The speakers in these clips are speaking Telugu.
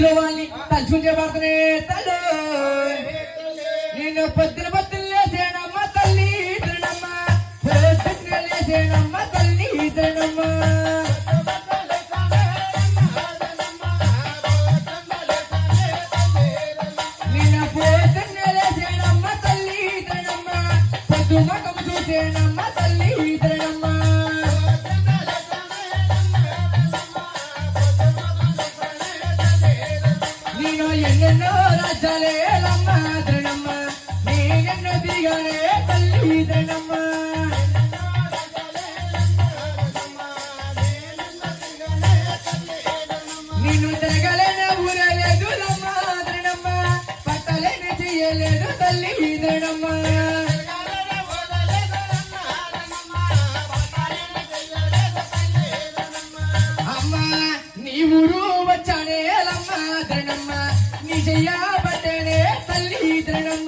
వాళ్ళని వాళ్ళని తలుచుకుంటే పడుతునే తల్లు. నేను పొద్దున పొద్దున లేసేనమ్మ తల్లి తిరణమ్మ పొద్దున లేసేనమ్మ తల్లి తిరణమ్మ నీలో ఎన్నెన్నో రాజ్యాలేలమ్మ తిరణమ్మ. నేనెన్నో దిగానే తల్లి తృణమ్మ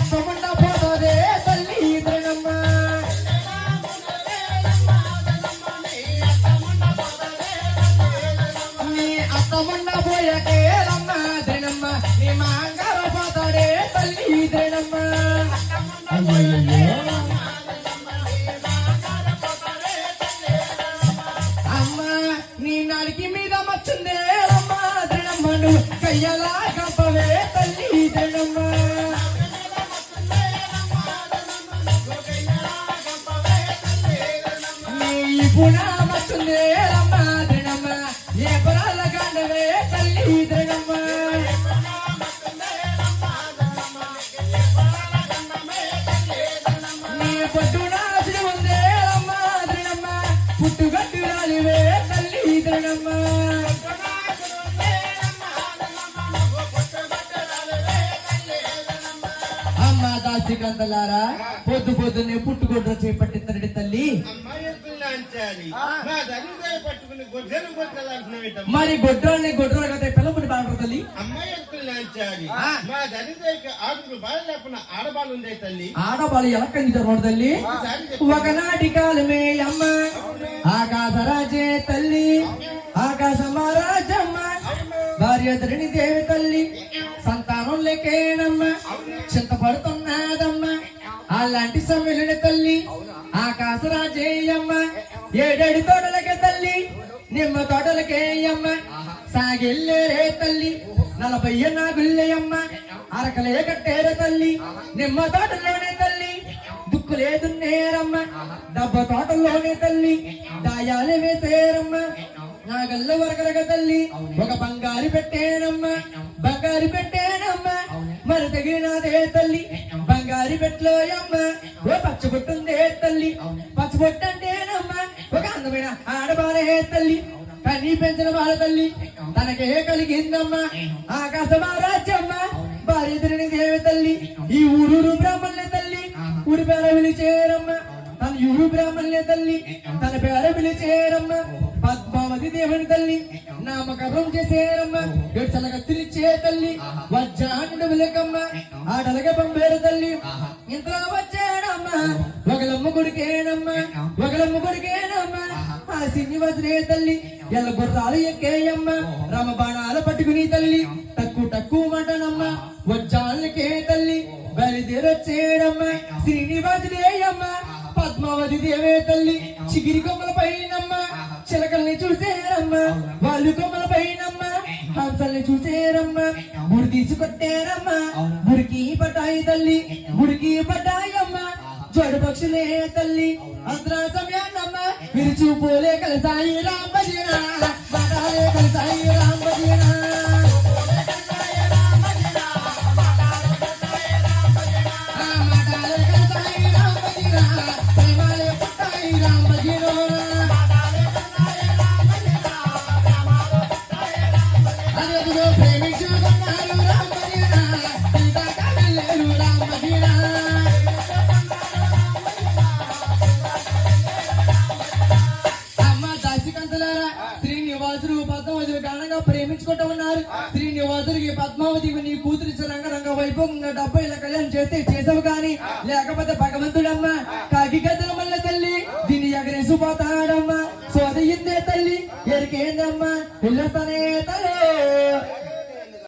నీ అక్క పోతదే తల్లి తిరణమ్మ నీ అక్క ముండ పోయకే లమ్మ తిరణమ్మ నీ మాంగార పోతాడే తల్లి తిరణమ్మ అమ్మ నీ నాడికి మీద మచ్చుందే అమ్మ తిరణమ్మ నువ్వు కయ్యలా కంపవే తల్లి అమ్మ దాసి కందలారా పొద్దు పొద్దున్నే పుట్టుకొడ్ర చేపట్టిద్దరడి తల్లి. పట్టుకుని కొట్టాలంటున్నావు మరి గొడ్రాల్ని గొడ్రాలు కదా పిల్లపుని బాగా తల్లి? అమ్మాయిలు లాంచాలి ఆ. మా బాగా లేకుండా ఆడబాలు ఉందే తల్లి. ఆడవాళ్ళు ఎలా కందించారు తల్లి. ఒకనాటి కాలమే అమ్మ. ఆకాశరాజే తల్లి. ఆకాశ మహారాజమ్మ భార్య ధరణి దేవి తల్లి. సంతానం లేకేనమ్మ. చింతపడుతున్నదమ్మ అలాంటి సమయులని తల్లి. ఆకాశరాజేయమ్మ ఏడేడు తోటలకే తల్లి. నిమ్మ తోటలకే అమ్మ సాగిల్లేరే తల్లి. నలభై నాగుల్లయ్యమ్మ అరకలే కట్టేరే తల్లి. నిమ్మ తోటలోనే తల్లి. దుక్కులే దున్నేరమ్మ. డబ్బ తోటలోనే తల్లి. దాయాలు వేసేరమ్మ. నాగల్ల వరకరగ తల్లి. ఒక బంగారు పెట్టేనమ్మ. బంగారు పెట్టేనమ్మ. బంగారు పెట్టలోయమ్మ ఓ పచ్చబొట్టుందే తల్లి. పచ్చబొట్టంటేనమ్మ ఒక అందమైన ఆడబాలే తల్లి. కనీ పెంచిన బాల తల్లి. తనకే కలిగిందమ్మ. ఆకాశ మహారాజ్యమ్మ. భార్య తిరిగి దేవి తల్లి. ఈ ఊరూరు బ్రాహ్మణులే తల్లి. ఊరి పేర పిలిచేరమ్మ తన ఊరు బ్రాహ్మణులే తల్లి. తన పేర పద్మావతి దేవుని తల్లి. నామకరణం చేసేరమ్మ గడిచలగా తిరిచే తల్లి. వజ్రాండు విలకమ్మ. ఆడలగ పంపేరు తల్లి. ఇంతలో వచ్చాడమ్మ. ఒకలమ్మ కొడుకేనమ్మ. ఒకలమ్మ కొడుకేనమ్మ. ఆ సిన్ని వదిలే తల్లి. ఎల్ల గుర్రాలు ఎక్కేయమ్మ. రమ బాణాలు పట్టుకుని తల్లి. తక్కువ తక్కువ మాటనమ్మ. వజ్జాలకే తల్లి. బయలుదేరొచ్చేడమ్మ శ్రీనివాసులేయమ్మ పద్మావతి దేవే తల్లి. చిగిరి కొమ్మల పైనమ్మ. చిలకల్ని చూసేరమ్మ వాళ్ళు కొమ్మల పైనమ్మ హంసల్ని చూసేరమ్మ గుడి తీసుకొట్టారమ్మ గుడికి పటాయి తల్లి గుడికి పటాయమ్మ జోడు పక్షులే తల్లి అంతరా సమయాన్నమ్మ విరుచు పోలే కలిసాయి పటాలే కలిసాయి పద్మావతి నీ కూతురు రంగరంగ వైభవంగా డెబ్బై ఇలా కళ్యాణం చేస్తే చేసావు కానీ లేకపోతే భగవంతుడమ్మ కాకి గద్దల మల్ల తల్లి దీన్ని ఎగరేసిపోతాడమ్మా సోదయిందే తల్లి ఎరికేందమ్మా పిల్లస్తానే తల్లి